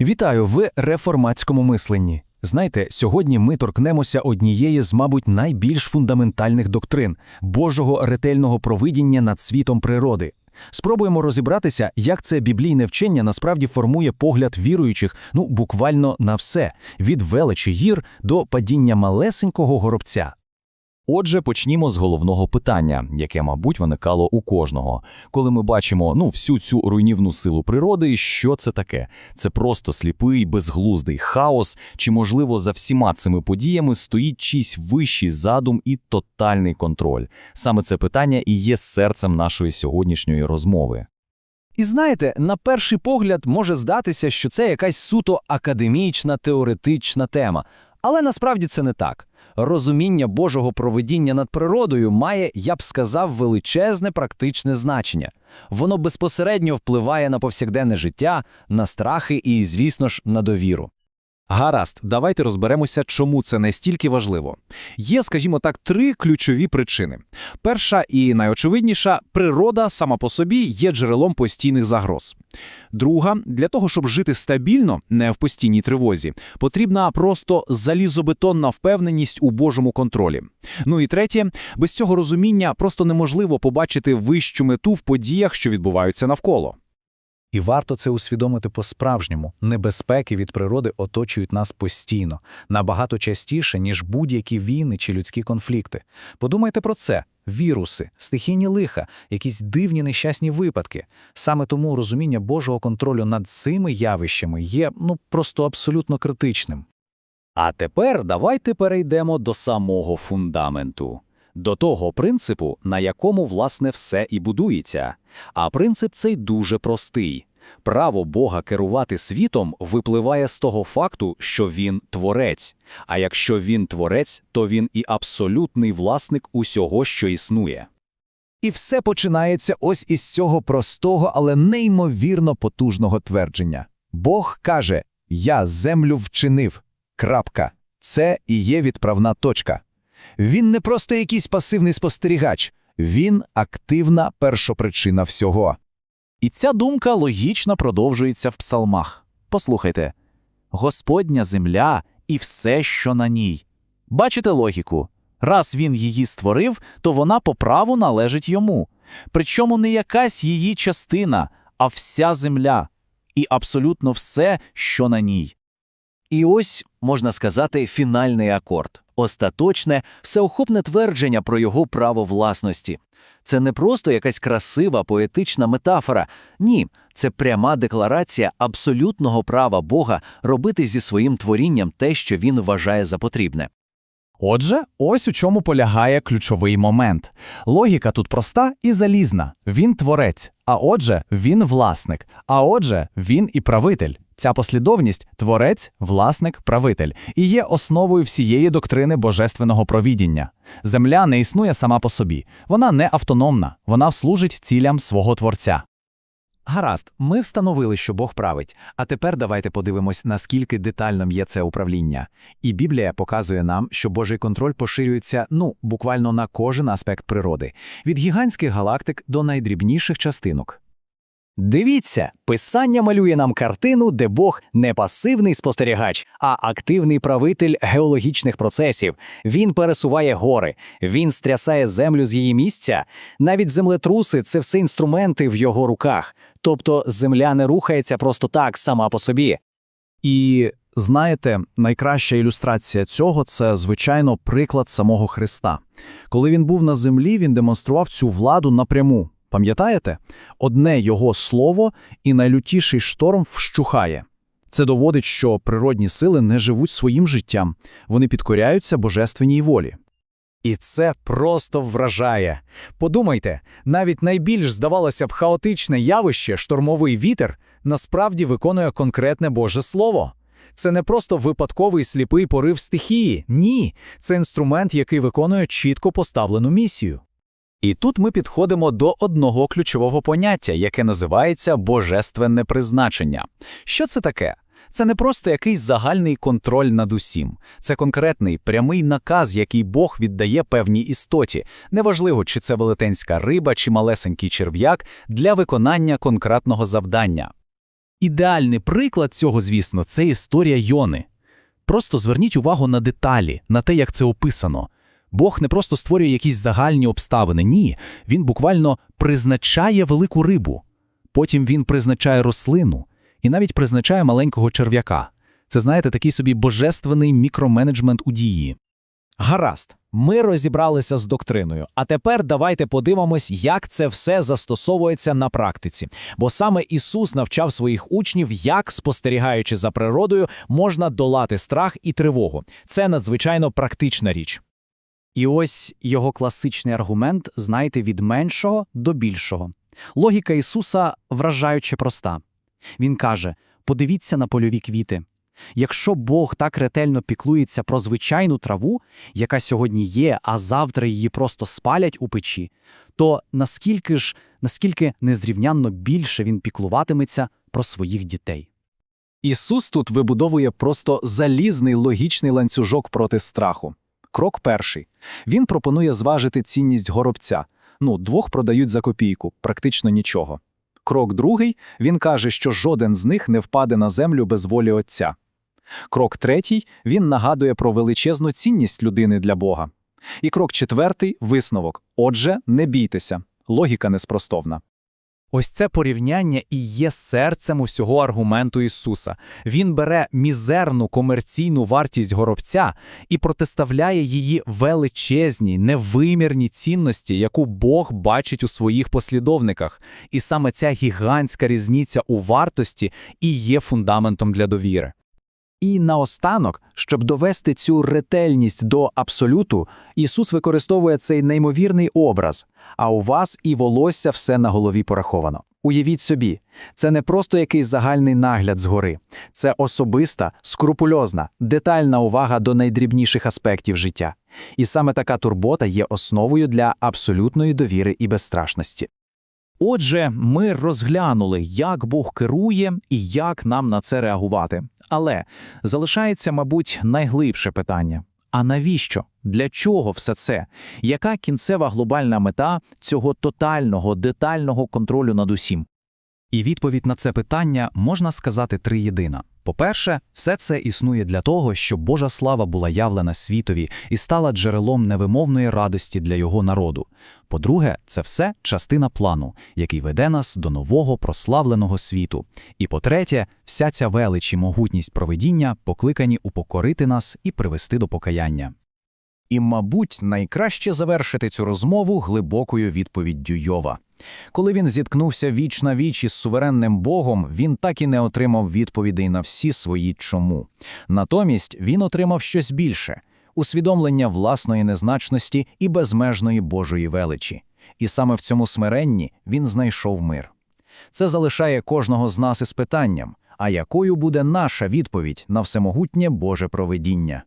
Вітаю в реформатському мисленні. Знаєте, сьогодні ми торкнемося однієї з, мабуть, найбільш фундаментальних доктрин Божого ретельного провидіння над світом природи. Спробуємо розібратися, як це біблійне вчення насправді формує погляд віруючих, ну буквально на все від величі гір до падіння малесенького горобця. Отже, почнімо з головного питання, яке, мабуть, виникало у кожного. Коли ми бачимо ну, всю цю руйнівну силу природи, що це таке? Це просто сліпий, безглуздий хаос, чи, можливо, за всіма цими подіями стоїть чийсь вищий задум і тотальний контроль? Саме це питання і є серцем нашої сьогоднішньої розмови. І знаєте, на перший погляд може здатися, що це якась суто академічна, теоретична тема. Але насправді це не так. Розуміння Божого провидіння над природою має, я б сказав, величезне практичне значення. Воно безпосередньо впливає на повсякденне життя, на страхи і, звісно ж, на довіру. Гаразд, давайте розберемося, чому це настільки важливо. Є, скажімо так, три ключові причини. Перша і найочевидніша природа сама по собі є джерелом постійних загроз. Друга, для того, щоб жити стабільно, не в постійній тривозі, потрібна просто залізобетонна впевненість у Божому контролі. Ну і третє, без цього розуміння просто неможливо побачити вищу мету в подіях, що відбуваються навколо. І варто це усвідомити по-справжньому. Небезпеки від природи оточують нас постійно, набагато частіше, ніж будь-які війни чи людські конфлікти. Подумайте про це: віруси, стихійні лиха, якісь дивні нещасні випадки. Саме тому розуміння Божого контролю над цими явищами є ну просто абсолютно критичним. А тепер давайте перейдемо до самого фундаменту, до того принципу, на якому, власне, все і будується. А принцип цей дуже простий. Право Бога керувати світом випливає з того факту, що він творець. А якщо він творець, то він і абсолютний власник усього, що існує. І все починається ось із цього простого, але неймовірно потужного твердження. Бог каже: Я землю вчинив. Крапка. Це і є відправна точка. Він не просто якийсь пасивний спостерігач, він активна першопричина всього. І ця думка логічно продовжується в псалмах. Послухайте: Господня земля і все, що на ній. Бачите логіку? Раз він її створив, то вона по праву належить йому. Причому не якась її частина, а вся земля, і абсолютно все, що на ній. І ось, можна сказати, фінальний акорд, остаточне, всеохопне твердження про його право власності. Це не просто якась красива поетична метафора. Ні, це пряма декларація абсолютного права Бога робити зі своїм творінням те, що він вважає за потрібне. Отже, ось у чому полягає ключовий момент. Логіка тут проста і залізна. Він творець, а отже, він власник, а отже, він і правитель. Ця послідовність творець, власник, правитель і є основою всієї доктрини божественного провідіння. Земля не існує сама по собі, вона не автономна, вона служить цілям свого творця. Гаразд, ми встановили, що Бог править, а тепер давайте подивимось, наскільки детальним є це управління. І Біблія показує нам, що Божий контроль поширюється, ну, буквально на кожен аспект природи, від гігантських галактик до найдрібніших частинок. Дивіться, писання малює нам картину, де Бог не пасивний спостерігач, а активний правитель геологічних процесів. Він пересуває гори, він стрясає землю з її місця. Навіть землетруси це все інструменти в його руках. Тобто земля не рухається просто так сама по собі. І знаєте, найкраща ілюстрація цього це, звичайно, приклад самого Христа. Коли він був на землі, він демонстрував цю владу напряму. Пам'ятаєте? Одне його слово і найлютіший шторм вщухає. Це доводить, що природні сили не живуть своїм життям, вони підкоряються божественній волі. І це просто вражає. Подумайте, навіть найбільш, здавалося б, хаотичне явище, штормовий вітер, насправді виконує конкретне Боже Слово. Це не просто випадковий сліпий порив стихії. Ні, це інструмент, який виконує чітко поставлену місію. І тут ми підходимо до одного ключового поняття, яке називається божественне призначення. Що це таке? Це не просто якийсь загальний контроль над усім, це конкретний прямий наказ, який Бог віддає певній істоті, неважливо, чи це велетенська риба, чи малесенький черв'як, для виконання конкретного завдання. Ідеальний приклад цього, звісно, це історія Йони. Просто зверніть увагу на деталі, на те, як це описано. Бог не просто створює якісь загальні обставини, ні, він буквально призначає велику рибу. Потім він призначає рослину і навіть призначає маленького черв'яка. Це, знаєте, такий собі божественний мікроменеджмент у дії. Гаразд, ми розібралися з доктриною. А тепер давайте подивимось, як це все застосовується на практиці. Бо саме Ісус навчав своїх учнів, як, спостерігаючи за природою, можна долати страх і тривогу. Це надзвичайно практична річ. І ось його класичний аргумент, знаєте, від меншого до більшого. Логіка Ісуса вражаюче проста. Він каже: подивіться на польові квіти. Якщо Бог так ретельно піклується про звичайну траву, яка сьогодні є, а завтра її просто спалять у печі, то наскільки ж, наскільки незрівнянно більше він піклуватиметься про своїх дітей? Ісус тут вибудовує просто залізний логічний ланцюжок проти страху. Крок перший. Він пропонує зважити цінність горобця. Ну, двох продають за копійку, практично нічого. Крок другий. Він каже, що жоден з них не впаде на землю без волі Отця. Крок третій. Він нагадує про величезну цінність людини для Бога. І крок четвертий – висновок. Отже, не бійтеся. Логіка неспростовна. Ось це порівняння і є серцем усього аргументу Ісуса. Він бере мізерну комерційну вартість горобця і протиставляє її величезній, невимірній цінності, яку Бог бачить у своїх послідовниках. І саме ця гігантська різниця у вартості і є фундаментом для довіри. І наостанок, щоб довести цю ретельність до абсолюту, Ісус використовує цей неймовірний образ, а у вас і волосся все на голові пораховано. Уявіть собі, це не просто якийсь загальний нагляд згори, це особиста, скрупульозна, детальна увага до найдрібніших аспектів життя. І саме така турбота є основою для абсолютної довіри і безстрашності. Отже, ми розглянули, як Бог керує і як нам на це реагувати. Але залишається, мабуть, найглибше питання. А навіщо? Для чого все це? Яка кінцева глобальна мета цього тотального, детального контролю над усім? І відповідь на це питання можна сказати триєдина. По-перше, все це існує для того, щоб Божа слава була явлена світові і стала джерелом невимовної радості для його народу. По-друге, це все частина плану, який веде нас до нового прославленого світу. І по-третє, вся ця велич і могутність провидіння покликані упокорити нас і привести до покаяння. І, мабуть, найкраще завершити цю розмову глибокою відповіддю Йова. Коли він зіткнувся віч на віч із суверенним Богом, він так і не отримав відповідей на всі свої чому. Натомість він отримав щось більше усвідомлення власної незначності і безмежної Божої величі. І саме в цьому смиренні він знайшов мир. Це залишає кожного з нас із питанням: а якою буде наша відповідь на всемогутнє Боже провидіння?